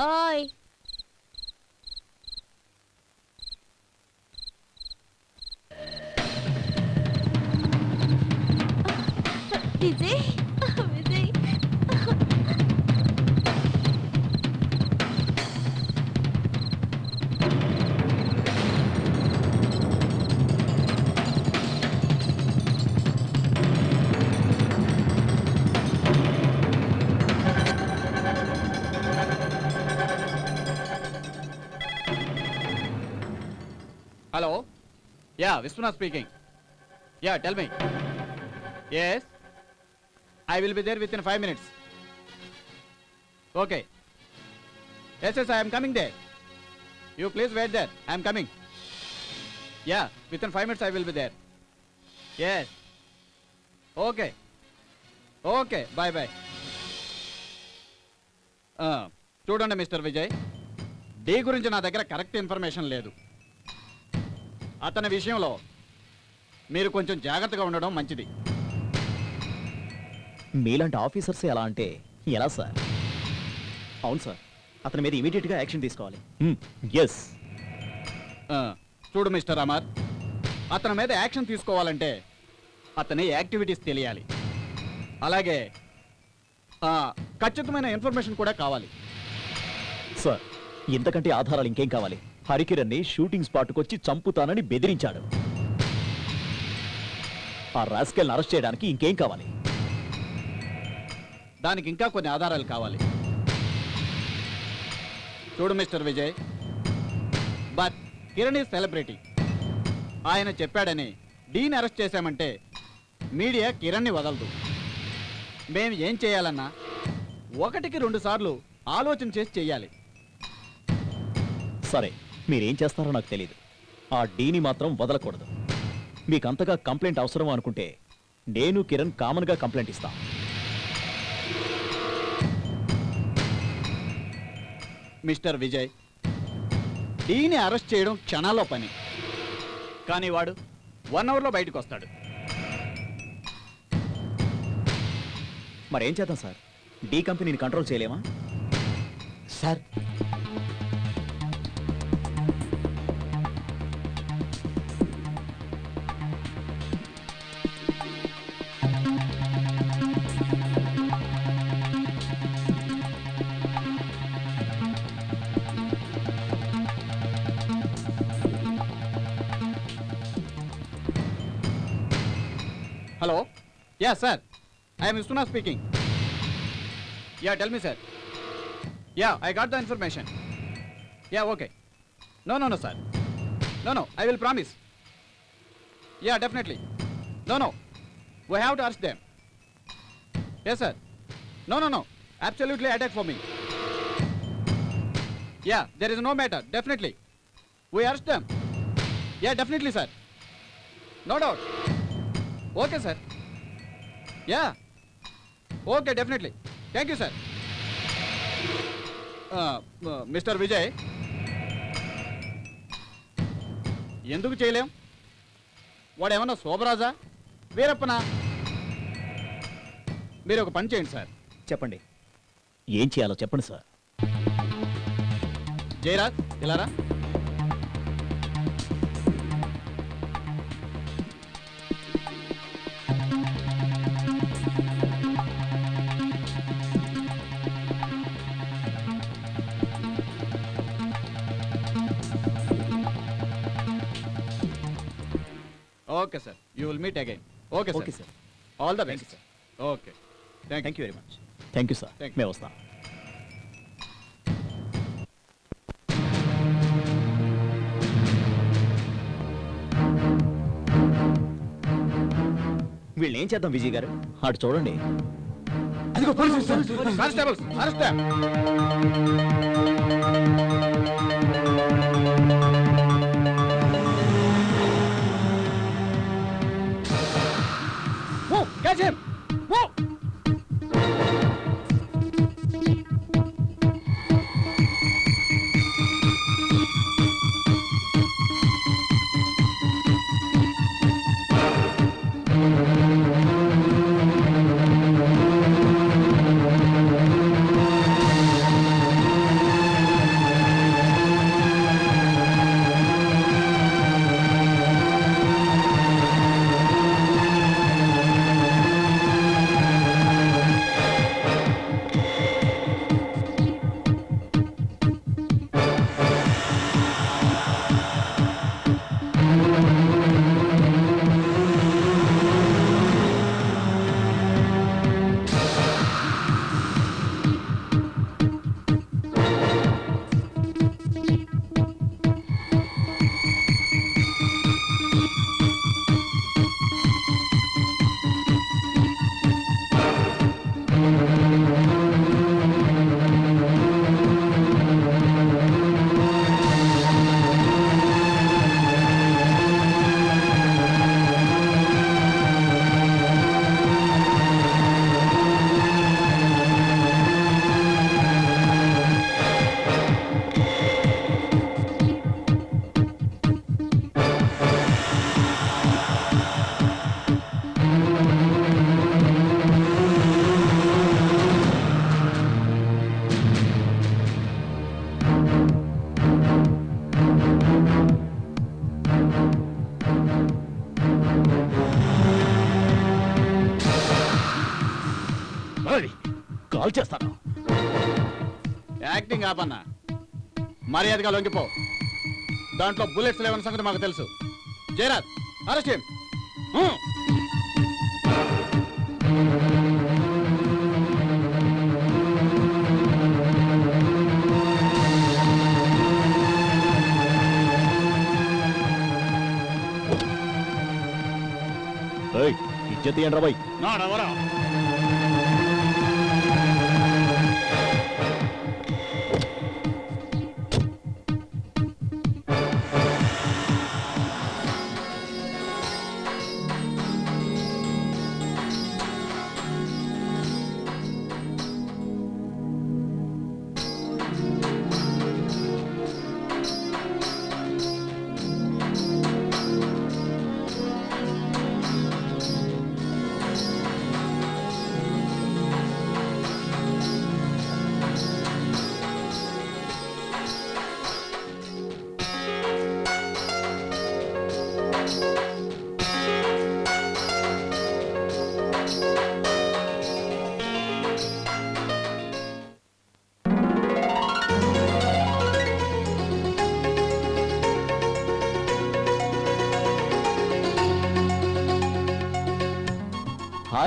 ఓయ్ Vijay Vijay hello. Ya Vishwanath speaking. Ya tell me. Yes I will be there within five minutes okay yes yes I'm coming the you please wait there I'm coming ya within five minutes I will be there yes okay okay bye bye చూడండి mister Vijay D గురించి నా దగ్గర correct information లేదు. అతని విషయంలో మీరు కొంచెం జాగ్రత్తగా ఉండడం మంచిది. మీలాంటి ఆఫీసర్స్ ఎలా అంటే ఎలా సార్? అవును సార్ అతని మీద ఇమీడియట్గా యాక్షన్ తీసుకోవాలి. ఎస్ ఆ, చూడు మిస్టర్ అమర్ అతని మీద యాక్షన్ తీసుకోవాలంటే అతని యాక్టివిటీస్ తెలియాలి. అలాగే ఆ, ఖచ్చితమైన ఇన్ఫర్మేషన్ కూడా కావాలి. సార్ ఇంతకంటే ఆధారాలు ఇంకేం కావాలి? హరికిరణ్ని షూటింగ్ స్పాట్కి వచ్చి చంపుతానని బెదిరించాడు. ఆ రాస్కెల్ని అరెస్ట్ చేయడానికి ఇంకేం కావాలి? దానికి ఇంకా కొన్ని ఆధారాలు కావాలి. చూడు mister Vijay but Kiran is celebrity. ఆయన చెప్పాడని డీన్ అరెస్ట్ చేశామంటే మీడియా కిరణ్ని వదలదు. మేము ఏం చేయాలన్నా ఒకటికి రెండు సార్లు ఆలోచన చేసి చెయ్యాలి సరే మీరేం చేస్తారో నాకు తెలియదు ఆ డీని మాత్రం వదలకూడదు. మీకు అంతగా కంప్లైంట్ అవసరం అనుకుంటే నేను కిరణ్ కామన్గా కంప్లైంట్ ఇస్తాం. మిస్టర్ విజయ్ డీని అరెస్ట్ చేయడం క్షణాల్లో పని. కానీ వాడు వన్ అవర్లో బయటకు వస్తాడు. మరేం చేద్దాం సార్? డీ కంపెనీని కంట్రోల్ చేయలేమా? Sir Yes, sir. I am Istuna speaking. Yeah, tell me, sir. Yeah, I got the information. Yeah, okay. No, no, no, sir. No, no, I will promise. Yeah, definitely. No, no. We have to arrest them. Yes, sir. No, no, no. Absolutely attack for me. Yeah, there is no matter. Definitely. We arrest them. Yeah, definitely, sir. No doubt. Okay, sir. Ya okay definitely thank you sir mister Vijay ఎందుకు చేయలేం? వాడు ఏమన్నా శోభరాజా? వీరప్పనా? మీరు ఒక పని చేయండి sir. చెప్పండి. ఏం చేయాలో చెప్పండి సార్. జయరాజ్ ఇలారా? Okay sir. You will meet again okay okay sir sir all the best you, okay thank thank you very much thank you sir Thank you. మేము వస్తాం వీళ్ళని ఏం చేద్దాం విజయ్ గారు? అటు చూడండి. అదిగో పోలీసు కానిస్టేబుల్స్ అరెస్ట్ మర్యాదగా లొంగిపో. దాంట్లో బుల్లెట్స్ లేవన్న సంగతి మాకు తెలుసు. జయరాజ్ అరెస్ట్ చేయం ఇజ్జత్ ఏంట్రా బాయ్. నాడవరా?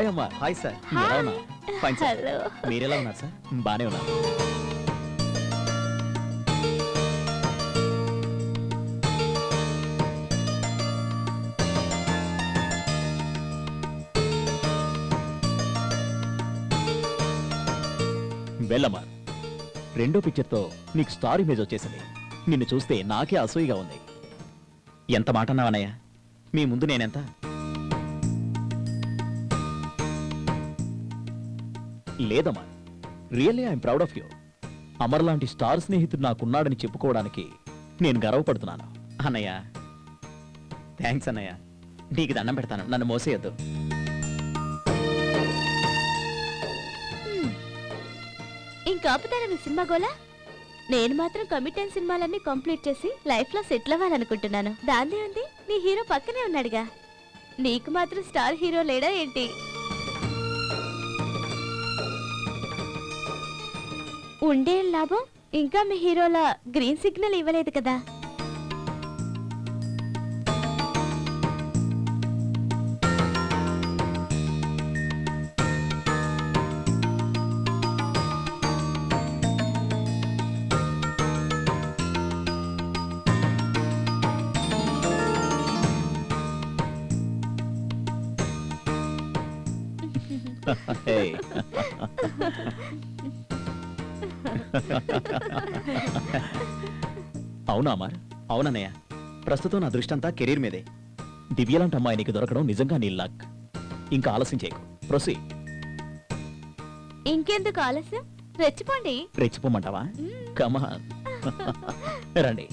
హాయ్ అమ్మా హాయ్ సార్ ఎలా ఉన్నా ఫైన్ సార్ హలో మీరెలా ఉన్నారు సార్ బానే ఉన్నారు. వెళ్ళమ్మా. రెండో పిక్చర్తో నీకు స్టార్ ఇమేజ్ వచ్చేసింది. నిన్ను చూస్తే నాకే అసూయగా ఉంది. ఎంత మాట అన్నావనయ్య? మీ ముందు నేనెంత? లేదమ్మా. Really I'm proud of you Amar లాంటి స్టార్ స్నేహితుడు నాకున్నాడని చెప్పుకోవడానికి నేను గర్వపడుతున్నాను. అన్నయ్య థ్యాంక్స్ అన్నయ్య. నీకు దండం పెడతాను. నన్ను మోసేయద్దు. ఇంకా ఆపుతారా సినిమా గోలా? నేను మాత్రం కమిటెన్ సినిమాలన్నీ కంప్లీట్ చేసి లైఫ్లో సెటిల్ అవ్వాలనుకుంటున్నాను. దాన్నే ఉంది నీ హీరో పక్కనే ఉన్నాడుగా. నీకు మాత్రం స్టార్ హీరో లేడా ఏంటి? ఉండే లాభం ఇంకా మీ హీరోల గ్రీన్ సిగ్నల్ ఇవ్వలేదు కదా Hey. అవునా అమర్? అవునన్నయ్య. ప్రస్తుతం నా దృష్టి అంతా కెరీర్ మీదే. దివ్యలాంటి అమ్మాయి నీకు దొరకడం నిజంగా నీ లక్. ఇంకా ఆలస్యం చేయకు. ప్రొసీ ఇంకెందుకు ఆలస్యం? రెచ్చిపోండి. రెచ్చిపోమంటావా. కమా రండి.